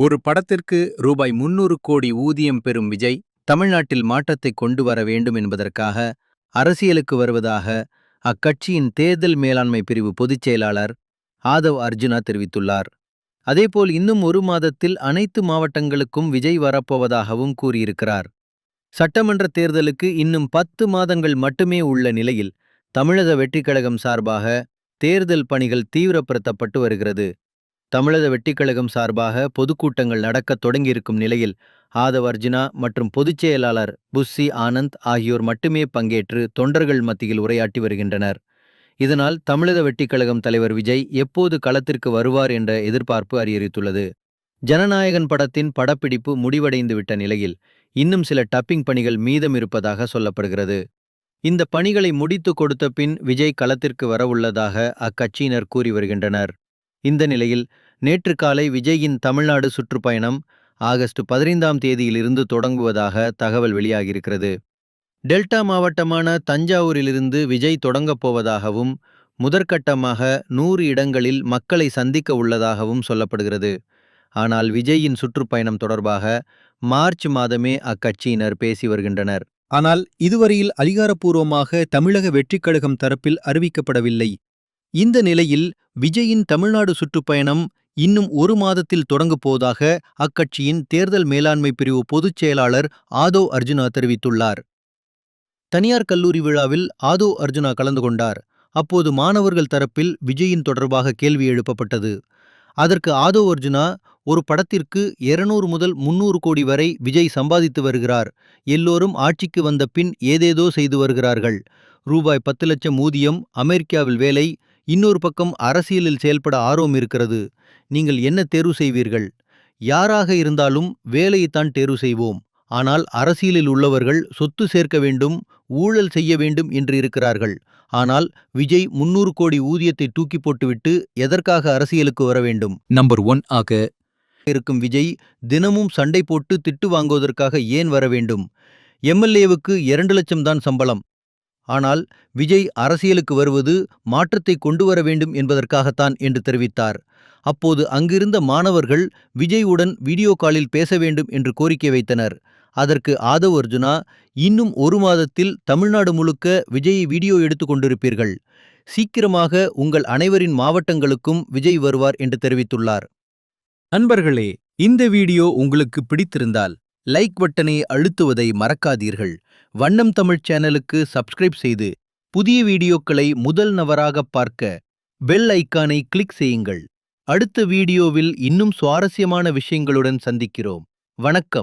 ஒரு படத்திற்கு ரூபாய் முன்னூறு கோடி ஊதியம் பெறும் விஜய் தமிழ்நாட்டில் மாற்றத்தை கொண்டு வர வேண்டும் என்பதற்காக அரசியலுக்கு வருவதாக அக்கட்சியின் தேர்தல் மேலாண்மை பிரிவு பொதுச் செயலாளர் ஆதவ் அர்ஜுனா தெரிவித்துள்ளார். அதேபோல் இன்னும் ஒரு மாதத்தில் அனைத்து மாவட்டங்களுக்கும் விஜய் வரப்போவதாகவும் கூறியிருக்கிறார். சட்டமன்ற தேர்தலுக்கு இன்னும் பத்து மாதங்கள் மட்டுமே உள்ள நிலையில் தமிழக வெற்றிக் கழகம் சார்பாக தேர்தல் பணிகள் தீவிரப்படுத்தப்பட்டு வருகிறது. தமிழக வெட்டிக்கழகம் சார்பாக பொதுக்கூட்டங்கள் நடக்கத் தொடங்கியிருக்கும் நிலையில் ஆதவ் அர்ஜுனா மற்றும் பொதுச் செயலாளர் புஸ்ஸி ஆனந்த் ஆகியோர் மட்டுமே பங்கேற்று தொண்டர்கள் மத்தியில் உரையாற்றி வருகின்றனர். இதனால் தமிழக வெட்டிக்கழகம் தலைவர் விஜய் எப்போது களத்திற்கு வருவார் என்ற எதிர்பார்ப்பு அதிகரித்துள்ளது. ஜனநாயகன் படத்தின் படப்பிடிப்பு முடிவடைந்துவிட்ட நிலையில் இன்னும் சில டப்பிங் பணிகள் மீதம் இருப்பதாக சொல்லப்படுகிறது. இந்த பணிகளை முடித்து கொடுத்த பின் விஜய் களத்திற்கு வரவுள்ளதாக அக்கட்சியினர் கூறி வருகின்றனர். இந்த நிலையில் நேற்று காலை விஜயின் தமிழ்நாடு சுற்றுப்பயணம் ஆகஸ்ட் பதினைந்தாம் தேதியிலிருந்து தொடங்குவதாக தகவல் வெளியாகியிருக்கிறது. டெல்டா மாவட்டமான தஞ்சாவூரிலிருந்து விஜய் தொடங்கப் போவதாகவும் முதற்கட்டமாக நூறு இடங்களில் மக்களை சந்திக்க உள்ளதாகவும் சொல்லப்படுகிறது. ஆனால் விஜயின் சுற்றுப்பயணம் தொடர்பாக மார்ச் மாதமே அக்கட்சியினர் பேசி வருகின்றனர். ஆனால் இதுவரையில் அதிகாரப்பூர்வமாக தமிழக வெற்றிக் கழகம் தரப்பில் அறிவிக்கப்படவில்லை. இந்த நிலையில் விஜயின் தமிழ்நாடு சுற்றுப்பயணம் இன்னும் ஒரு மாதத்தில் தொடங்கப் போவதாக அக்கட்சியின் தேர்தல் மேலாண்மை பிரிவு பொதுச் செயலாளர் ஆதோ அர்ஜுனா தெரிவித்துள்ளார். தனியார் கல்லூரி விழாவில் ஆதோ அர்ஜுனா கலந்து கொண்டார். அப்போது மாணவர்கள் தரப்பில் விஜயின் தொடர்பாக கேள்வி எழுப்பப்பட்டது. அதற்கு ஆதோ அர்ஜுனா ஒரு படத்திற்கு 200 முதல் முன்னூறு கோடி வரை விஜய் சம்பாதித்து வருகிறார். எல்லோரும் ஆட்சிக்கு வந்த பின் ஏதேதோ செய்து வருகிறார்கள். ரூபாய் பத்து லட்சம் ஊதியம் அமெரிக்காவில் வேலை இன்னொரு பக்கம் அரசியலில் செயல்பட ஆர்வம் இருக்கிறது. நீங்கள் என்ன தேர்வு செய்வீர்கள்? யாராக இருந்தாலும் வேலையைத்தான் தேர்வு செய்வோம். ஆனால் அரசியலில் உள்ளவர்கள் சொத்து சேர்க்க வேண்டும் ஊழல் செய்ய வேண்டும் என்று இருக்கிறார்கள். ஆனால் விஜய் முன்னூறு கோடி ஊதியத்தை தூக்கி போட்டுவிட்டு எதற்காக அரசியலுக்கு வர வேண்டும்? நம்பர் ஒன் ஆக இருக்கும் விஜய் தினமும் சண்டை போட்டு திட்டு வாங்குவதற்காக ஏன் வர வேண்டும்? எம்எல்ஏவுக்கு இரண்டு லட்சம் தான் சம்பளம். ஆனால் விஜய் அரசியலுக்கு வருவது மாற்றத்தை கொண்டு வர வேண்டும் என்பதற்காகத்தான் என்று தெரிவித்தார். அப்போது அங்கிருந்த மாணவர்கள் விஜயுடன் வீடியோ காலில் பேச வேண்டும் என்று கோரிக்கை வைத்தனர். அதற்கு ஆதவ் அர்ஜுனா இன்னும் ஒரு மாதத்தில் தமிழ்நாடு முழுக்க விஜயை வீடியோ எடுத்து கொண்டிருப்பீர்கள். சீக்கிரமாக உங்கள் அனைவரின் மாவட்டங்களுக்கும் விஜய் வருவார் என்று தெரிவித்துள்ளார். நண்பர்களே இந்த வீடியோ உங்களுக்கு பிடித்திருந்தால் லைக் பட்டனை அழுத்துவதை மறக்காதீர்கள். வண்ணம் தமிழ் சேனலுக்கு சப்ஸ்கிரைப் செய்து புதிய வீடியோக்களை முதல் நபராகப் பார்க்க பெல் ஐக்கானை கிளிக் செய்யுங்கள். அடுத்த வீடியோவில் இன்னும் சுவாரஸ்யமான விஷயங்களுடன் சந்திக்கிறோம். வணக்கம்.